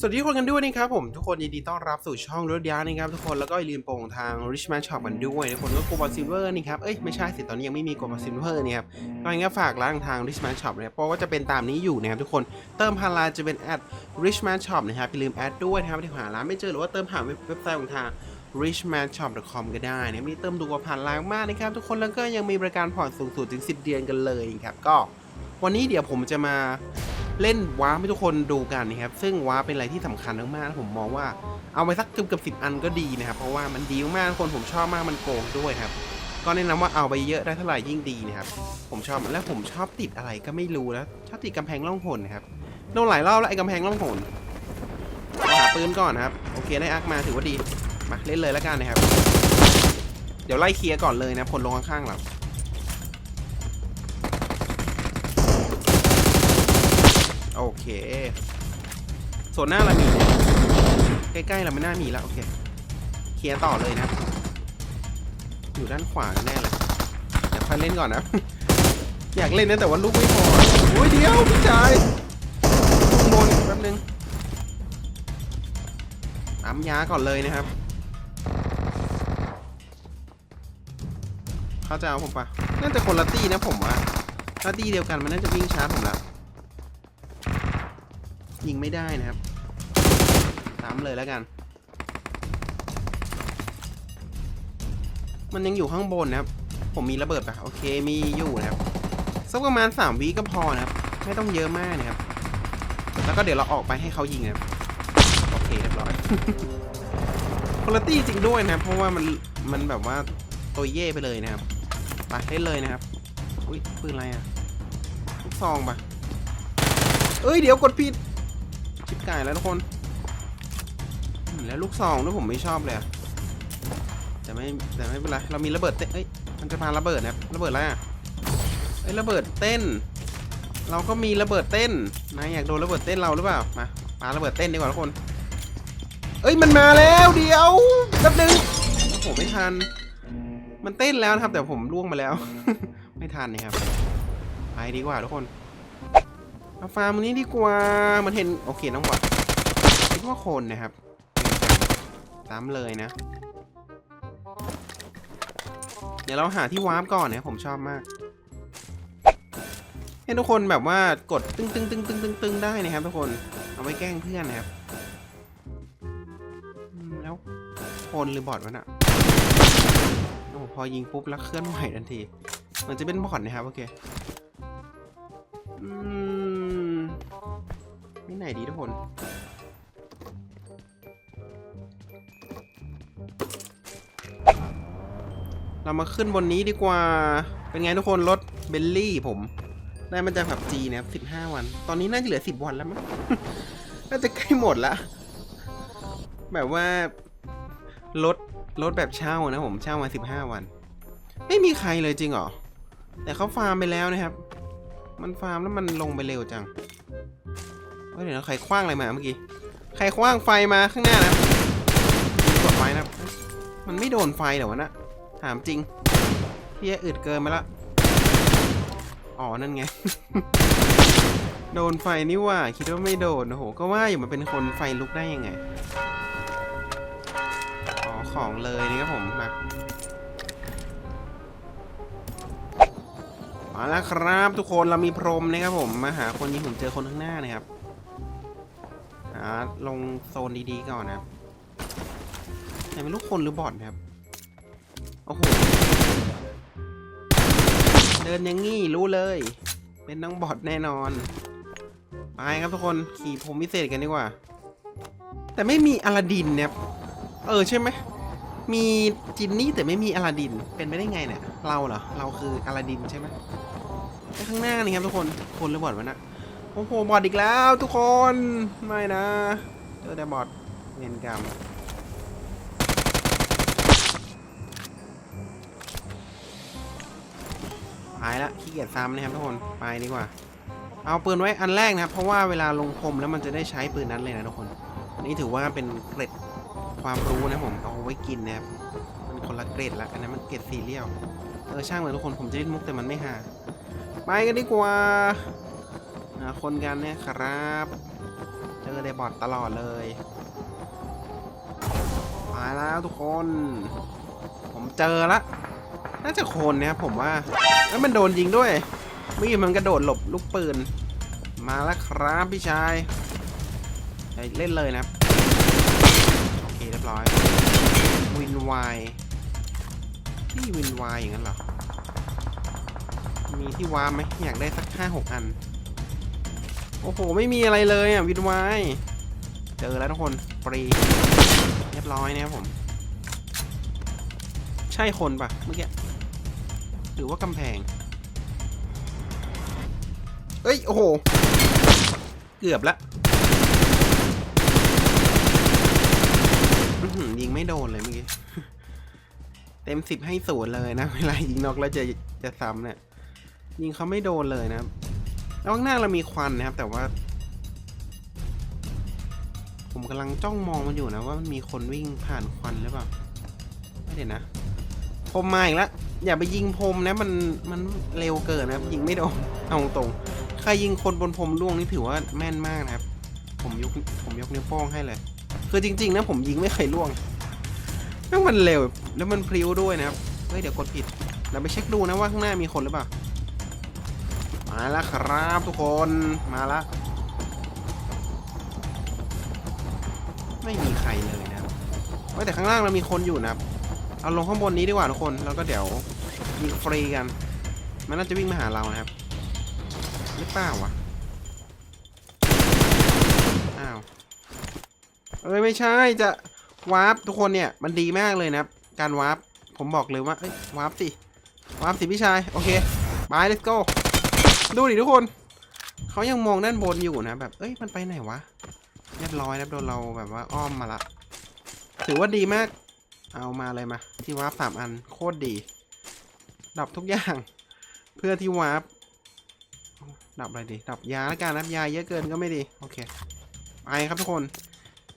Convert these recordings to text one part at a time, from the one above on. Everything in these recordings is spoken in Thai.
สวัสดีทุกคนกันด้วยนะครับผมทุกคนยินดีต้อนรับสู่ช่องรถยานะครับทุกคนแล้วก็อย่าลืมโปร่งทาง Richman Shop กันด้วยทุกคนก็โกลบอลซิลเวอร์นี่ครับเอ้ยไม่ใช่สิตอนนี้ยังไม่มีโกลบอลซิลเวอร์นี่ครับก็ยังฝากร้านทาง Richman Shop นะครับเพราะว่าจะเป็นตามนี้อยู่นะครับทุกคนเติมผ่านไลน์จะเป็นแอด Richman Shop นะครับอย่าลืมแอดด้วยนะครับที่หาร้านไม่เจอหรือว่าเติมผ่านเว็บไซต์ของทาง richmanshop.com ก็ได้นะมีเติมดูกว่าผ่านไลน์มากนะครับทุกคนแล้วก็ยังมีบริการผ่อนสูงสุดถึง 10 เดือนกันเลยครับก็วันนี้เดี๋ยวผมจะมา เล่นว้าร์ปให้ทุกคนดูกันนะครับ ซึ่งว้าร์ปเป็นอะไรที่สำคัญมากๆผมมองว่าเอาไปสักเกือบเกือบสิบอันก็ดีนะครับ เพราะว่ามันดีมากๆทุกคนผมชอบมากมันโกงด้วยครับ ก็แนะนำว่าเอาไปเยอะได้เท่าไหร่ยิ่งดีนะครับ ผมชอบแล้วผมชอบติดอะไรก็ไม่รู้แล้วชอบติดกำแพงล่องหนนะครับโดนหลายรอบแล้วไอ้กำแพงล่องหนหาปืนก่อนครับ โอเคได้อักมาถือว่าดีมาเล่นเลยแล้วกันนะครับ เดี๋ยวไล่เคลียร์ก่อนเลยนะคนลงข้างๆเรา โอเคส่วนหน้าเรามีนะใกล้ๆเราไม่น่ามีแล้วโอเคเคลียร์ต่อเลยนะ อยู่ด้านขวาแน่เลยเดี๋ยวค่อยเล่นก่อนนะ อยากเล่นนะแต่ว่าลูกไม่พอโอ้ยเดียวพี่ชายข้างบนแป๊บนึงปั๊มยาก่อนเลยนะครับเขาจะเอาผมปะน่าจะคนละตี้นะผมว่าถ้าตี้เดียวกันมันน่าจะวิ่งชาร์จผมแล้ว ยิงไม่ได้นะครับตามเลยแล้วกัน มันยังอยู่ข้างบนนะครับ ผมมีระเบิดปะโอเคมีอยู่นะครับสักประมาณ3วิก็พอนะครับ ไม่ต้องเยอะมากนะครับ แล้วก็เดี๋ยวเราออกไปให้เขายิงนะครับโอเคเรียบร้อยคุณภาพจริงด้วยนะครับเพราะว่ามันมันแบบว่าตัวเย่ไปเลยนะครับไปเล่นเลยนะครับอุ้ยปืนอะไรอะลูกซองปะเอ้ยเดี๋ยวกดผิด ชิบไก่แล้วทุกคน แล้วลูกซองด้วยผมไม่ชอบเลยอะแต่ไม่แต่ไม่เป็นไรเรามีระเบิดเต้นเอ้ยมันจะพาระเบิดนะครับระเบิดอะไรอะเอ้ยระเบิดเต้น เราก็มีระเบิดเต้นนายอยากโดนระเบิดเต้นเราหรือเปล่ามาปาระเบิดเต้นดีกว่าทุกคน เอ้ยมันมาแล้วเดี๋ยวแป๊บนึงโอ้โหไม่ทัน มันเต้นแล้วนะครับแต่ผมล่วงมาแล้ว ไม่ทันนะครับไปดีกว่าทุกคน มาฟาร์มนี้ดีกว่า มันเห็นโอเคน้องบอดคิดว่าคนนะครับตามเลยนะ เดี๋ยวเราหาที่วาร์ปก่อนนะผมชอบมากให้ทุกคนแบบว่ากดตึ้งตึ้งตึ้งตึ้งตึ้งตึ้งได้นะครับทุกคนเอาไว้แกล้งเพื่อนนะครับแล้วคนหรือบอทวะน่ะโอ้พอยิงปุ๊บแล้วเคลื่อนไหวทันทีเหมือนจะเป็นบอทนะครับโอเค ไม่ไหนดีทุกคนเรามาขึ้นบนนี้ดีกว่า เป็นไงทุกคนรถเบลลี่ผม ได้มาจากแบบจีนะครับ15วัน ตอนนี้น่าจะเหลือ10วันแล้วมั้ง น่าจะใกล้หมดละ แบบว่ารถรถแบบเช่านะผมเช่ามา15วัน ไม่มีใครเลยจริงเหรอ แต่เขาฟาร์มไปแล้วนะครับ มันฟาร์มแล้วมันลงไปเร็วจัง เฮ้ยเดี๋ยวนะใครคว้างอะไรมาเมื่อกี้ ใครคว้างไฟมาข้างหน้านะกดไว้นะ มันไม่โดนไฟเหรอวะนะ ถามจริงเฮียอึดเกินไปละ อ๋อ นั่นไง โดนไฟนี่ว่า คิดว่าไม่โดน โอ้โห ก็ว่าอยู่มันเป็นคนไฟลุกได้ยังไง อ๋อ ของเลยนี่ครับผม มามาแล้วครับทุกคนเรามีพรมนะครับผม มาหาคนยิงผมเจอคนข้างหน้านะครับาลงโซนดีๆก่อนนะครับแต่เป็นลูกคนหรือบอทนะครับ โอ้โห เดินอยังงี้รู้เลย เป็นน้องบอทแน่นอน ไปครับทุกคนขี่ผมพิเศษกันดีกว่า แต่ไม่มีอลาดินเนี่ยเออใช่ไหม มีจินนี่แต่ไม่มีอลาดิน เป็นไปได้ไงเนี่ย เราเหรอ เราคืออลาดินใช่ไหมข้างหน้านี่ครับทุกคน คนหรือบอทวะนะ อ้โหบอทอีกแล้วทุกคนไม่นะเจอแต่บอทเงินกรรมไปละขี้เกียจซ้ำนะครับทุกคนไปดีกว่า เอาปืนไว้อันแรกนะครับ เพราะว่าเวลาลงพรมแล้วมันจะได้ใช้ปืนนั้นเลยนะทุกคนนี่ถือว่าเป็นเกร็ดความรู้นะผมเอาไว้กินนะครับมันคนละเกร็ดละอันนั้นมันเกร็ดซีเรียลเออช่างเลยทุกคนผมจะเล่นมุกแต่มันไม่หาไปกันดีกว่า หาคนกันเนี่ยครับเจอเดบอทตลอดเลยมาแล้วทุกคน ผมเจอละน่าจะคนนะครับผมว่าแล้วมันโดนยิงด้วยมีมันกระโดดหลบลูกปืน มาแล้วครับพี่ชายไปเล่นเลยนะครับโอเคเรียบร้อย วินไวที่วินไวอย่างนั้นเหรอมีที่วาร์ปไหมอยากได้สักห้าหกอัน โอ้โห ไม่มีอะไรเลยอะวินไวเจอแล้วทุกคนฟรีเรียบร้อยนะครับผม ใช่คนปะเมื่อกี้หรือว่ากำแพง เอ้ย โอ้โห เกือบละยิงไม่โดนเลยเมื่อกี้ เต็มสิบให้ศูนย์เลยนะ เวลายิงนอกแล้วจะจะซ้ำเนี่ยยิงเขาไม่โดนเลยนะครับ แล้วข้างหน้าเรามีควันนะครับ แต่ว่า ผมกำลังจ้องมองมันอยู่นะว่ามันมีคนวิ่งผ่านควันหรือเปล่าไม่เดี๋ยวนะพรมมาอีกแล้วอย่าไปยิงพรมนะมันมันเร็วเกินนะครับ ยิงไม่โดนเอาตรงใครยิงคนบนพรมล่วงนี่ถือว่าแม่นมากนะครับ ผมยกผมยกนิ้วโป้งให้เลยคือจริงๆนะผมยิงไม่เคยล่วงแม่งมันเร็วแล้วมันพริ้วด้วยนะครับเฮ้ยเดี๋ยวกดผิดเราไปเช็คดูนะว่าข้างหน้ามีคนหรือเปล่า มาแล้วครับทุกคนมาแล้วไม่มีใครเลยนะครับเฮ้แต่ข้างล่างเรามีคนอยู่นะครับเอาลงข้างบนนี้ดีกว่าทุกคนแล้วก็เดี๋ยวยิงฟรีกัน มันน่าจะวิ่งมาหาเรานะครับหรือเปล่าวะอ้าวเอ้ยไม่ใช่จะวาร์ปทุกคนเนี่ยมันดีมากเลยนะครับการวาร์ปผมบอกเลยว่าเอ้ยวาร์ปสิวาร์ปสิพี่ชายโอเคบาย let's go ดูดิทุกคน เขายังมองด้านบนอยู่นะ แบบ เอ้ย มันไปไหนวะ เรียบร้อยแล้วโดนเราแบบว่าอ้อมมาละ ถือว่าดีมาก เอามาเลยมา ที่วาร์ปสามอันโคตรดี ดับทุกอย่าง เพื่อที่วาร์ป ดับอะไรดี ดับยาแล้วกันนะยาเยอะเกินก็ไม่ดี โอเค ไปครับทุกคน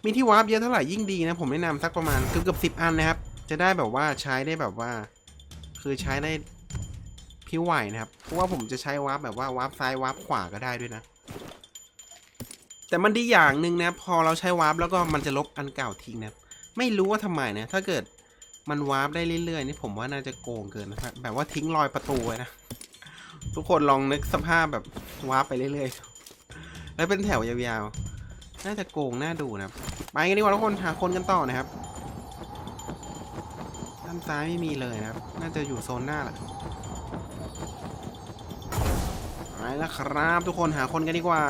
มีที่วาร์ปเยอะเท่าไหร่ยิ่งดีนะ ผมแนะนำสักประมาณเกือบเกือบสิบอันนะครับ จะได้แบบว่าใช้ได้แบบว่า คือใช้ได้ พิ้วไหวนะครับ เพราะว่าผมจะใช้วาร์ปแบบว่าวาร์ปซ้ายวาร์ปขวาก็ได้ด้วยนะ แต่มันดีอย่างหนึ่งนะ พอเราใช้วาร์ปแล้วก็มันจะลบอันเก่าทิ้งนะ ไม่รู้ว่าทำไมนะ ถ้าเกิดมันวาร์ปได้เรื่อยๆนี่ผมว่าน่าจะโกงเกินนะครับแบบว่าทิ้งรอยประตูไว้นะ ทุกคนลองนึกสภาพแบบวาร์ปไปเรื่อยๆ แล้วเป็นแถวยาวๆ น่าจะโกงน่าดูนะครับ ไปกันดีกว่าทุกคนหาคนกันต่อนะครับด้านซ้ายไม่มีเลยนะครับ น่าจะอยู่โซนหน้าแหละ ไปแล้วครับ ทุกคนหาคนกันดีกว่า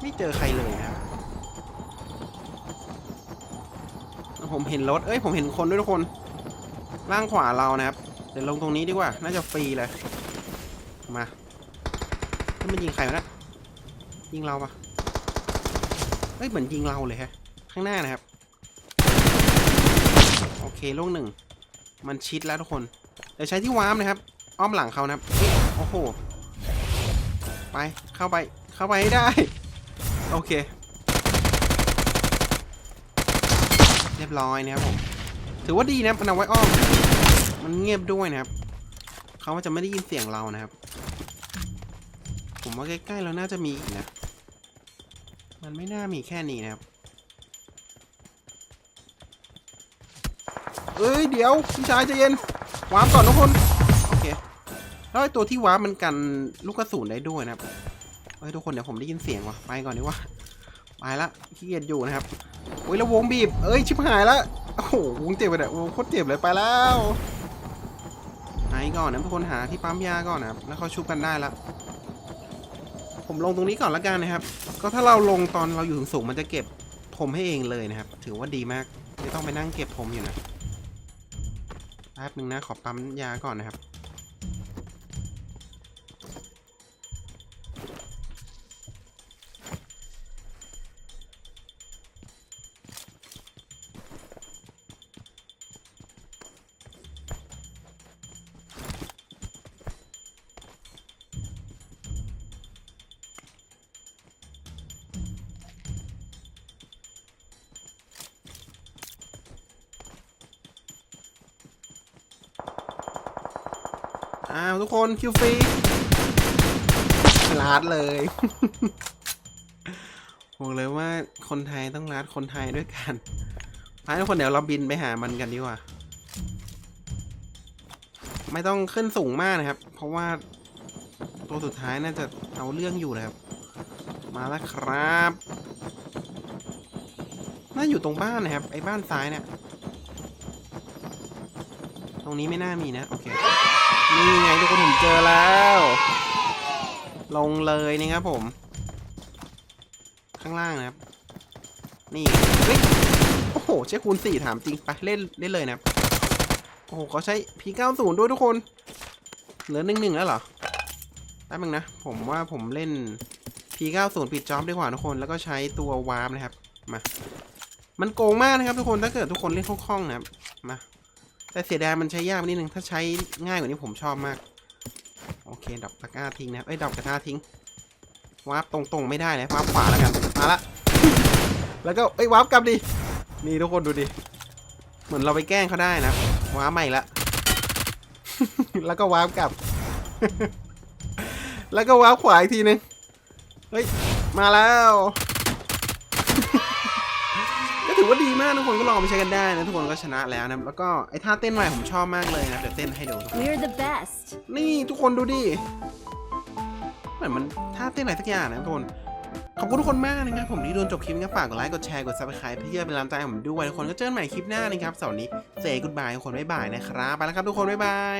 ไม่เจอใครเลยครับผมเห็นรถ เอ้ย ผมเห็นคนด้วยทุกคน ล่างขวาเรานะครับ เดี๋ยวลงตรงนี้ดีกว่า น่าจะฟรีเลย มาถ้ามันยิงใครวะเนะยิงเราปะเฮ้ย เหมือนยิงเราเลยฮะ ข้างหน้านะครับ เคลูกหนึ่ง มันชิดแล้วทุกคน เดี๋ยวใช้ที่วาร์มนะครับ อ้อมหลังเขานะครับ โอ้โห ไป เข้าไป เข้าไปให้ได้ โอเค เรียบร้อยนะครับผม ถือว่าดีนะครับมันเอาไว้อ้อม มันเงียบด้วยนะครับ เขาจะไม่ได้ยินเสียงเรานะครับ ผมว่าใกล้ๆเราน่าจะมีอีกนะ มันไม่น่ามีแค่นี้นะครับ เอ้ยเดี๋ยวพี่ชายใจเย็นวาร์ปก่อนทุกคนโอเคแล้วไอตัวที่วาร์ปมันกันลูกกระสุนได้ด้วยนะครับเฮ้ยทุกคนเดี๋ยวผมได้ยินเสียงว่ะไปก่อนดีกว่าไปละขี้เกียจอยู่นะครับโอ้ยแล้ววงบีบเอ้ยชิบหายละโอ้โหวงเจ็บไปเนี่ยวงโคตรเจ็บเลยไปแล้วหายก่อนนะทุกคนหาที่ปั๊มยาก่อนนะครับแล้วเขาชุบกันได้ละผมลงตรงนี้ก่อนละกันนะครับ ก็ถ้าเราลงตอนเราอยู่สูงๆมันจะเก็บผมให้เองเลยนะครับ ถือว่าดีมากไม่ต้องไปนั่งเก็บผมอยู่นะ แป๊บนึงนะ ขอปั๊มยาก่อนนะครับ อ้าวทุกคนคิวฟรีลาดเลยบอกเลยว่าคนไทยต้องรัดคนไทยด้วยกันไปทุกคนเดี๋ยวเราบินไปหามันกันดีกว่า ไม่ต้องขึ้นสูงมากนะครับ เพราะว่าตัวสุดท้ายน่าจะเอาเรื่องอยู่นะครับ มาแล้วครับ น่าอยู่ตรงบ้านนะครับ ไอ้บ้านซ้ายเนี่ย ตรงนี้ไม่น่ามีนะ โอเค นี่ไงทุกคนผมเจอแล้ว ลงเลยนะครับผม ข้างล่างนะครับ นี่เฮ้ยโอ้โห ใช้คูณสี่ถามจริงไปเล่นเล่นเลยนะครับ โอ้โหเขาใช้ P90 ด้วยทุกคน เหลือหนึ่งหนึ่งแล้วเหรอแป๊บนึงนะ ผมว่าผมเล่น P90 ปิดจอบดีกว่าทุกคน แล้วก็ใช้ตัววาร์ปนะครับ มา มันโกงมากนะครับทุกคน ถ้าเกิดทุกคนเล่นคล่องๆนะครับ มา แต่เสียดายมันใช้ยากนิดนึง ถ้าใช้ง่ายกว่านี้ผมชอบมาก โอเคดับตะกร้าทิ้งนะเอ้ยดับกระทะทิ้งวาร์ปตรงๆไม่ได้นะวาร์ปขวาแล้วกันมาละแล้วก็เอ้ยวาร์ปกลับดินี่ทุกคนดูดิเหมือนเราไปแกล้งเขาได้นะวาร์ปใหม่ละ แล้วก็วาร์ปกลับ แล้วก็วาร์ปขวาอีกทีนึง เฮ้ย มาแล้ว อว่าดีมากทุกคนก็ลองไปใช้กันได้นะทุกคนก็ชนะแล้วนะแล้วก็ไอ้ท่าเต้นใหม่ผมชอบมากเลยนะเดี๋ยวเต้นให้ดู We're the best. นี่ทุกคนดูดิเหมือนมันท่าเต้นอะไรสักอย่างนะทุกคนขอบคุณทุกคนมากนะครับผมที่ดูจนจบคลิปนะครับฝากกดไลค์กดแชร์กดซับสไครป์เพื่อเป็นกำลังใจให้ผมด้วยทุกคนก็เจอกันใหม่คลิปหน้านะครับเสาร์นี้เสกกุดบายทุกคนบ๊ายบายนะครับไปแล้วครับทุกคนบ๊ายบาย